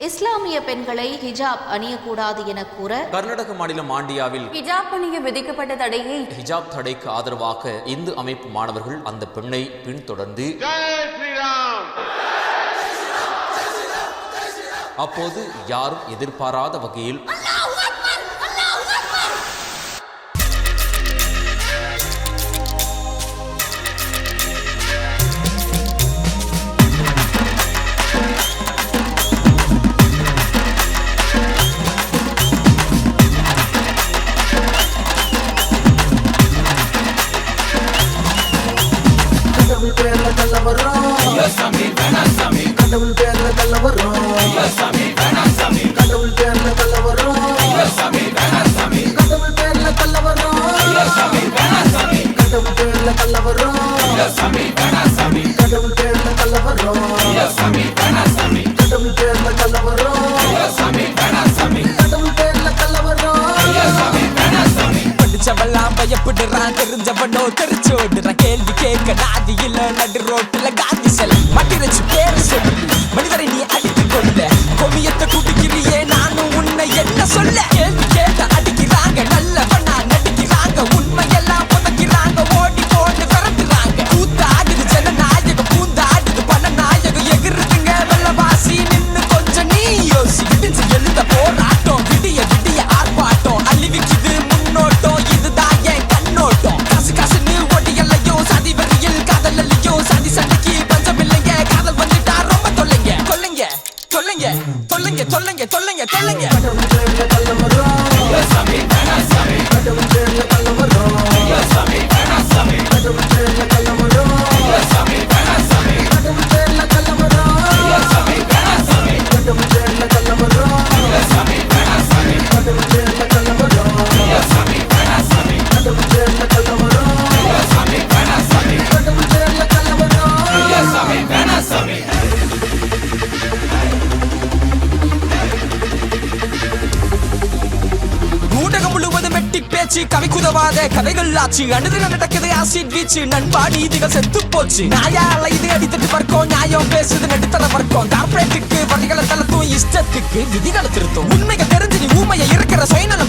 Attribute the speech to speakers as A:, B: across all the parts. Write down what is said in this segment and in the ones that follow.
A: இஸ்லாமிய பெண்களை ஹிஜாப் அணியக்கூடாது என கூற
B: கர்நாடக மாநிலம் ஆண்டியாவில்
C: ஹிஜாப் அணிய விதிக்கப்பட்ட தடையை
B: ஹிஜாப் தடைக்கு ஆதரவாக இந்து அமைப்பு மாணவர்கள் அந்த பெண்ணை பின்தொடர்ந்து அப்போது யாரும் எதிர்பாராத வகையில்
D: கடவுள் பேர்ல கள்ள வரும் கடவுள் பேர்ல கள்ள வரும் கடவுள் பேர்ல கள்ள வரும் கடவுள் பேர்ல கள்ள வரும் கடவுள் பேர்ல கள்ள வரும் கடவுள் பேர்ல கள்ள வரும் கடவுள் பேர்ல கள்ள வரும்
E: படிச்சவெல்லாம் தெரிஞ்சவனோ தெரிச்சு ஓடுறான் கேள்வி கேட்க நாதி இல்ல நடு ரோட்டுல காந்தி செல். மட்டிரச்சு பேர் சொல்லு மனிதரை நீ அடித்து கொள்ள. கொமியத்தை குடிக்கிறியே நானும் உன்னை என்ன சொல்ல? telling you. பேச்சு கவி குதவாத கதைகள் ஆச்சு அனுதினம் நடக்குது ஆசிட் வீச்சு. நண்பா நீதிகள் செத்து போச்சு. நாயா இது அடித்தட்டு வர்க்கம் நியாயம் பேசுது நடுத்தர வர்க்கம். கார்பரேட்டுக்கு வரிகளை தளத்தும் இஷ்டத்துக்கு விதிகளை திருத்தும். உண்மைகள் தெரிஞ்சு நீ ஊமைய இருக்கிற சுயநலம்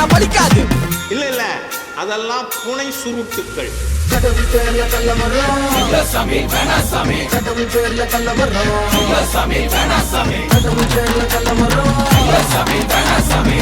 E: அடிச்சா வலிக்காது
F: இல்ல இல்ல. அதெல்லாம் புனை சுருட்டுக்கள்.
D: கடவுள் பேர்ல கல்ல வரும் சாமி வேணாசாமி கடவுள் பேர்ல கல்ல வரும் சாமி வேணாசாமி கடவுள் பேர்ல கல்ல வரும் சாமி வேணாசாமி